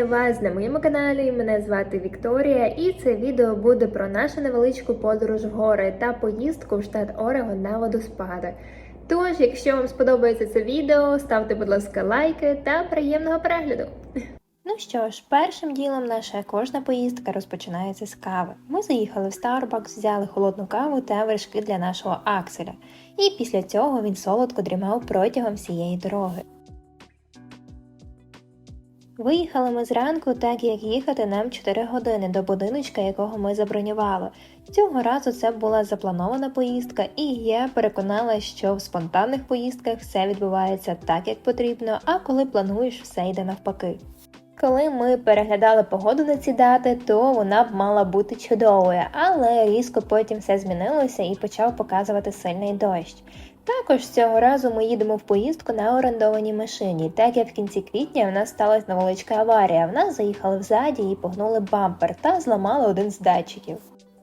Вітаю вас на моєму каналі. Мене звати Вікторія, і це відео буде про нашу невеличку подорож в гори та поїздку в штат Орегон на водоспади. Тож, якщо вам сподобається це відео, ставте, будь ласка, лайки та приємного перегляду. Ну що ж, першим ділом наша кожна поїздка розпочинається з кави. Ми заїхали в Starbucks, взяли холодну каву та вершки для нашого Акселя. І після цього він солодко дрімав протягом всієї дороги. Виїхали ми зранку, так як їхати нам 4 години до будиночка, якого ми забронювали. Цього разу це була запланована поїздка, і я переконала, що в спонтанних поїздках все відбувається так, як потрібно, а коли плануєш, все йде навпаки. Коли ми переглядали погоду на ці дати, то вона б мала бути чудовою, але різко потім все змінилося і почав показувати сильний дощ. Також цього разу ми їдемо в поїздку на орендованій машині, так як в кінці квітня в нас сталася невеличка аварія. В нас заїхали взаді і погнули бампер та зламали один з датчиків.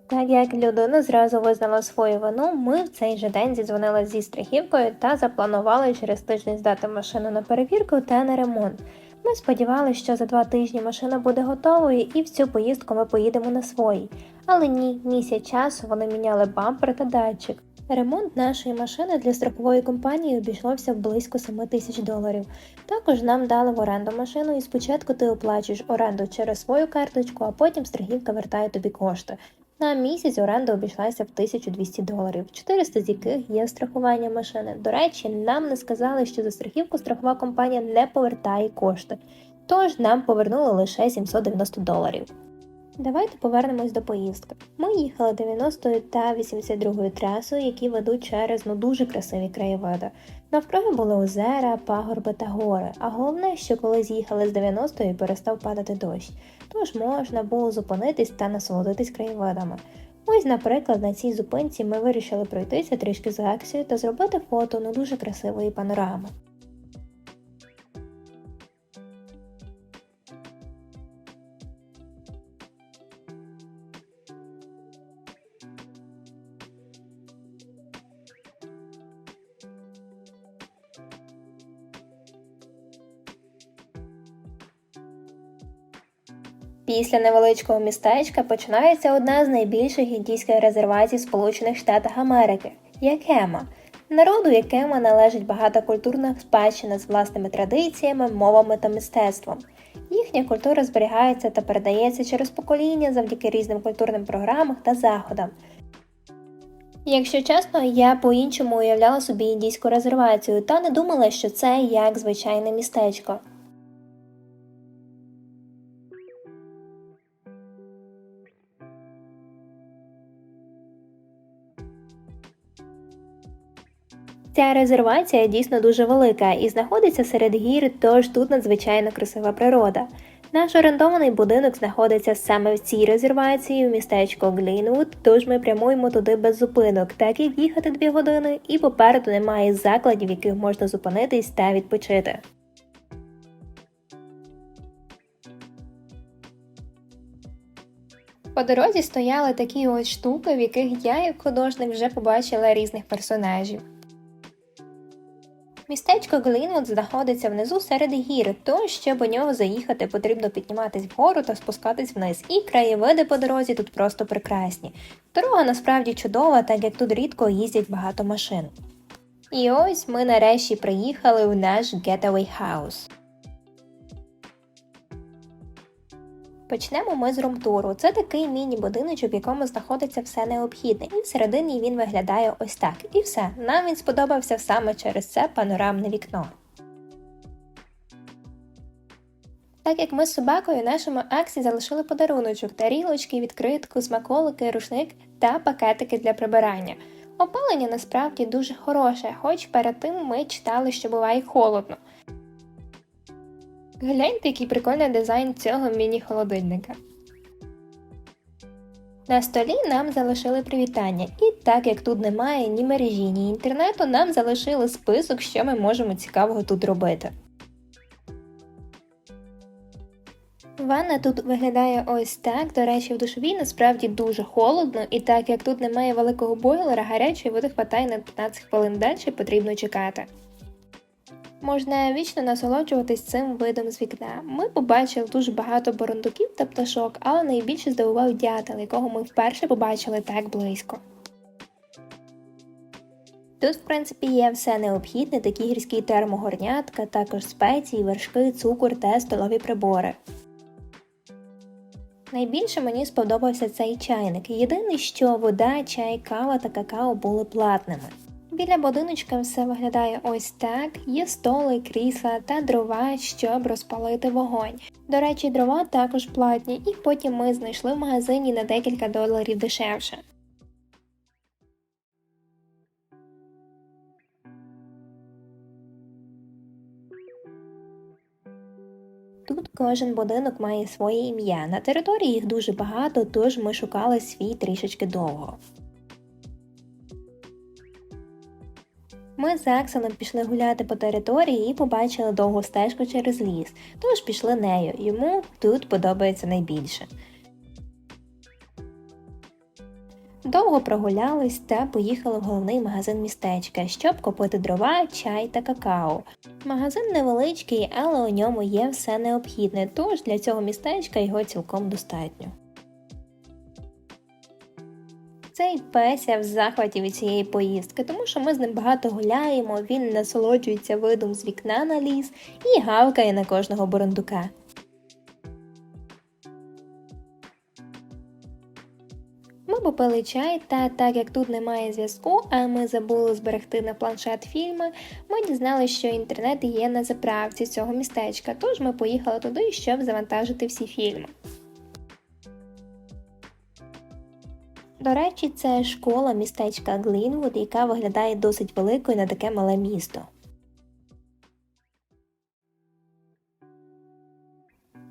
Так як людина зразу визнала свою вину, ми в цей же день зідзвонили зі страхівкою та запланували через тиждень здати машину на перевірку та на ремонт. Ми сподівалися, що за два тижні машина буде готовою і в цю поїздку ми поїдемо на своїй. Але ні, місяць часу вони міняли бампер та датчик. Ремонт нашої машини для страхової компанії обійшлося в близько 7 тисяч доларів. Також нам дали в оренду машину, і спочатку ти оплачуєш оренду через свою карточку, а потім страхівка вертає тобі кошти. На місяць оренда обійшлася в 1200 доларів, 400 з яких є страхування машини. До речі, нам не сказали, що за страхівку страхова компанія не повертає кошти, тож нам повернули лише 790 доларів. Давайте повернемось до поїздки. Ми їхали 90 та 82 трасою, які ведуть через ну дуже красиві краєвиди. Навкруги були озера, пагорби та гори. А головне, що коли з'їхали з 90-ї, перестав падати дощ, тож можна було зупинитись та насолодитись краєвидами. Ось, наприклад, на цій зупинці ми вирішили пройтися трішки з Аксією та зробити фото ну дуже красивої панорами. Після невеличкого містечка починається одна з найбільших індійських резервацій Сполучених Штатах Америки Якема. Народу Якема належить багата культурна спадщина з власними традиціями, мовами та мистецтвом. Їхня культура зберігається та передається через покоління завдяки різним культурним програмам та заходам. Якщо чесно, я по-іншому уявляла собі індійську резервацію та не думала, що це як звичайне містечко. Ця резервація дійсно дуже велика і знаходиться серед гір, тож тут надзвичайно красива природа. Наш орендований будинок знаходиться саме в цій резервації в містечко Глінвуд, тож ми прямуємо туди без зупинок, так як їхати дві години, і попереду немає закладів, в яких можна зупинитись та відпочити. По дорозі стояли такі ось штуки, в яких я, як художник, вже побачила різних персонажів. Містечко Глінвуд знаходиться внизу серед гір, то щоб у нього заїхати, потрібно підніматись вгору та спускатись вниз. І краєвиди по дорозі тут просто прекрасні. Дорога насправді чудова, так як тут рідко їздять багато машин. І ось ми нарешті приїхали в наш Getaway House. Почнемо ми з румтуру. Це такий міні-будиночок, в якому знаходиться все необхідне, і всередині він виглядає ось так. І все. Нам він сподобався саме через це панорамне вікно. Так як ми з собакою нашому Аксі залишили подаруночок, тарілочки, відкритку, смаколики, рушник та пакетики для прибирання. Опалення насправді дуже хороше, хоч перед тим ми читали, що буває холодно. Гляньте, який прикольний дизайн цього міні-холодильника. На столі нам залишили привітання, і так як тут немає ні мережі, ні інтернету, нам залишили список, що ми можемо цікавого тут робити. Ванна тут виглядає ось так. До речі, в душовій насправді дуже холодно, і так як тут немає великого бойлера, гарячої води хватає на 15 хвилин далі потрібно чекати. Можна вічно насолоджуватись цим видом з вікна. Ми побачили дуже багато бурундуків та пташок, але найбільше здивував дятел, якого ми вперше побачили так близько. Тут, в принципі, є все необхідне, такі гірські термогорнятка, також спеції, вершки, цукор та столові прибори. Найбільше мені сподобався цей чайник. Єдине, що вода, чай, кава та какао були платними. Біля будиночка все виглядає ось так: є столи, крісла та дрова, щоб розпалити вогонь. До речі, дрова також платні, і потім ми знайшли в магазині на декілька доларів дешевше. Тут кожен будинок має своє ім'я. На території їх дуже багато, тож ми шукали свій трішечки довго. Ми з Акселем пішли гуляти по території і побачили довгу стежку через ліс, тож пішли нею. Йому тут подобається найбільше. Довго прогулялись та поїхали в головний магазин містечка, щоб купити дрова, чай та какао. Магазин невеличкий, але у ньому є все необхідне, тож для цього містечка його цілком достатньо. Цей песя в захваті від цієї поїздки, тому що ми з ним багато гуляємо, він насолоджується видом з вікна на ліс і гавкає на кожного бурундука. Ми попили чай, та так як тут немає зв'язку, а ми забули зберегти на планшет фільми, ми дізналися, що інтернет є на заправці цього містечка, тож ми поїхали туди, щоб завантажити всі фільми. До речі, це школа містечка Глінвуд, яка виглядає досить великою на таке мале місто.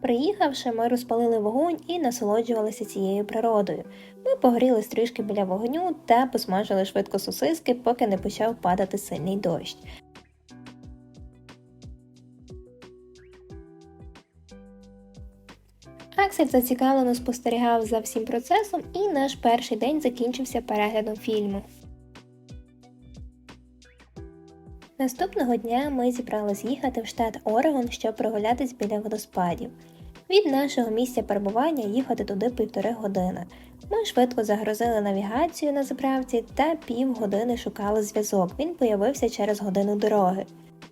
Приїхавши, ми розпалили вогонь і насолоджувалися цією природою. Ми погрілись трішки біля вогню та посмажили швидко сосиски, поки не почав падати сильний дощ. Аксель зацікавлено спостерігав за всім процесом, і наш перший день закінчився переглядом фільму. Наступного дня ми зібрались їхати в штат Орегон, щоб прогулятись біля водоспадів. Від нашого місця перебування їхати туди півтори години. Ми швидко загрузили навігацію на заправці та півгодини шукали зв'язок. Він появився через годину дороги.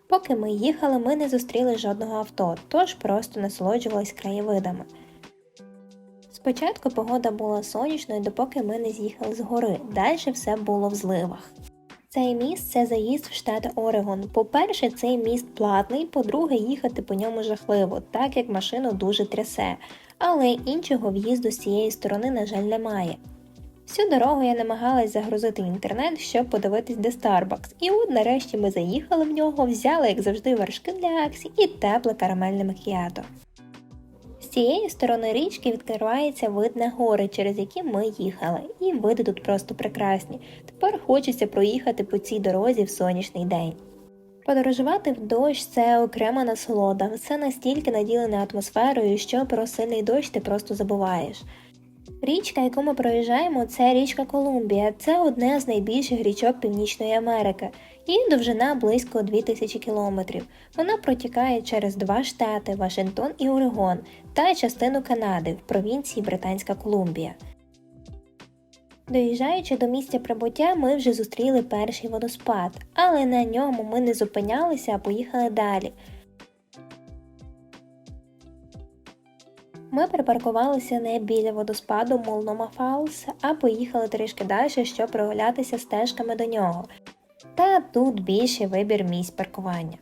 Поки ми їхали, ми не зустріли жодного авто, тож просто насолоджувались краєвидами. Спочатку погода була сонячною, допоки ми не з'їхали з гори, далі все було в зливах. Цей міст це заїзд в штат Орегон. По-перше, цей міст платний, по-друге, їхати по ньому жахливо, так як машину дуже трясе, але іншого в'їзду з цієї сторони, на жаль, немає. Всю дорогу я намагалась загрузити інтернет, щоб подивитись, де Starbucks, і от нарешті ми заїхали в нього, взяли, як завжди, вершки для Аксі і тепле карамельне макіато. Цієї сторони річки відкривається вид на гори, через які ми їхали, і види тут просто прекрасні. Тепер хочеться проїхати по цій дорозі в сонячний день. Подорожувати в дощ це окрема насолода, все настільки наділене атмосферою, що про сильний дощ ти просто забуваєш. Річка, яку ми проїжджаємо, це річка Колумбія. Це одне з найбільших річок Північної Америки. Її довжина близько 2000 кілометрів. Вона протікає через два штати Вашингтон і Орегон та частину Канади в провінції Британська Колумбія. Доїжджаючи до місця прибуття, ми вже зустріли перший водоспад, але на ньому ми не зупинялися, а поїхали далі. Ми припаркувалися не біля водоспаду Мулнома Фаус, а поїхали трішки далі, щоб прогулятися стежками до нього. Та тут більший вибір місць паркування.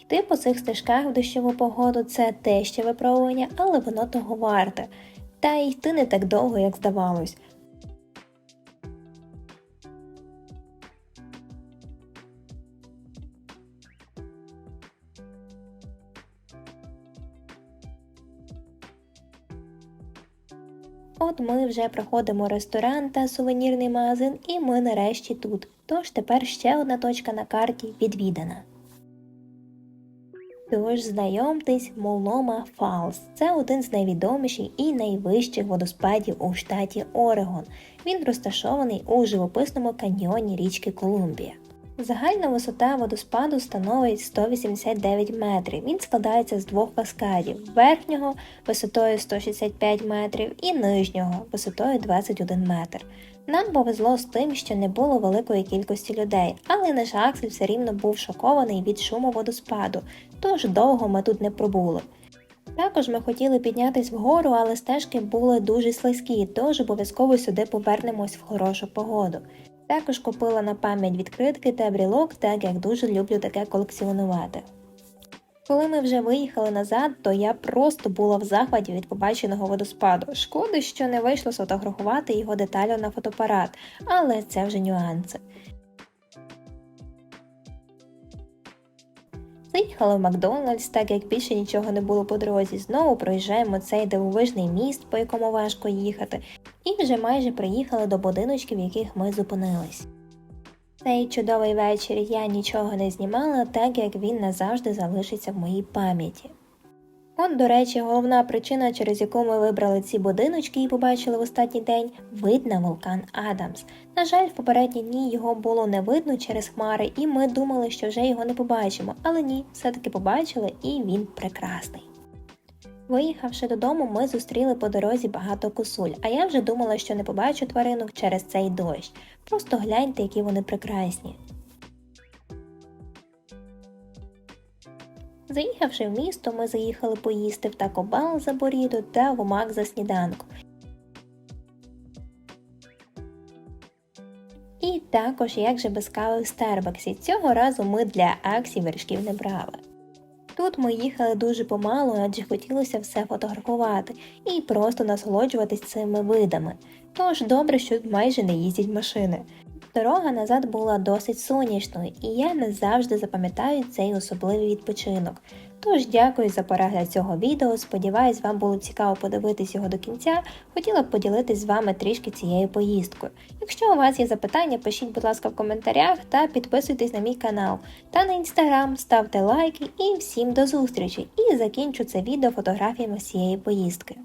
Йти по цих стежках в дощову погоду це те ще випробування, але воно того варте. Та йти не так довго, як здавалось. От ми вже проходимо ресторан та сувенірний магазин, і ми нарешті тут. Тож тепер ще одна точка на карті відвідана. Тож знайомтесь, Молома Фалс. Це один з найвідоміших і найвищих водоспадів у штаті Орегон. Він розташований у живописному каньйоні річки Колумбія. Загальна висота водоспаду становить 189 метрів. Він складається з двох каскадів: верхнього висотою 165 метрів і нижнього висотою 21 метр. Нам повезло з тим, що не було великої кількості людей, але наш Аксель все рівно був шокований від шуму водоспаду, тож довго ми тут не пробули. Також ми хотіли піднятись вгору, але стежки були дуже слизькі, тож обов'язково сюди повернемось в хорошу погоду. Також купила на пам'ять відкритки та брілок, так як дуже люблю таке колекціонувати. Коли ми вже виїхали назад, то я просто була в захваті від побаченого водоспаду. Шкода, що не вийшло сфотографувати його детально на фотоапарат, але це вже нюанси. Заїхали в Макдональдс, так як більше нічого не було по дорозі. Знову проїжджаємо цей дивовижний міст, по якому важко їхати, і вже майже приїхали до будиночків, в яких ми зупинились. Цей чудовий вечір я нічого не знімала, так як він назавжди залишиться в моїй пам'яті. От, до речі, головна причина, через яку ми вибрали ці будиночки і побачили в останній день, вид на вулкан Адамс. На жаль, в попередні дні його було не видно через хмари, і ми думали, що вже його не побачимо, але ні, все-таки побачили, і він прекрасний. Виїхавши додому, ми зустріли по дорозі багато косуль, а я вже думала, що не побачу тваринок через цей дощ. Просто гляньте, які вони прекрасні. Заїхавши в місто, ми заїхали поїсти в Bell за боріду та в Омак за сніданку. І також як же без кави в Старбаксі. Цього разу ми для Аксі вершків не брали. Тут ми їхали дуже помалу, адже хотілося все фотографувати і просто насолоджуватись цими видами. Тож добре, що майже не їздять машини. Дорога назад була досить сонячною, і я не завжди запам'ятаю цей особливий відпочинок. Тож дякую за перегляд цього відео. Сподіваюсь, вам було цікаво подивитись його до кінця. Хотіла б поділитись з вами трішки цією поїздкою. Якщо у вас є запитання, пишіть, будь ласка, в коментарях та підписуйтесь на мій канал та на інстаграм, ставте лайки і всім до зустрічі! І закінчу це відео фотографіями з цієї поїздки.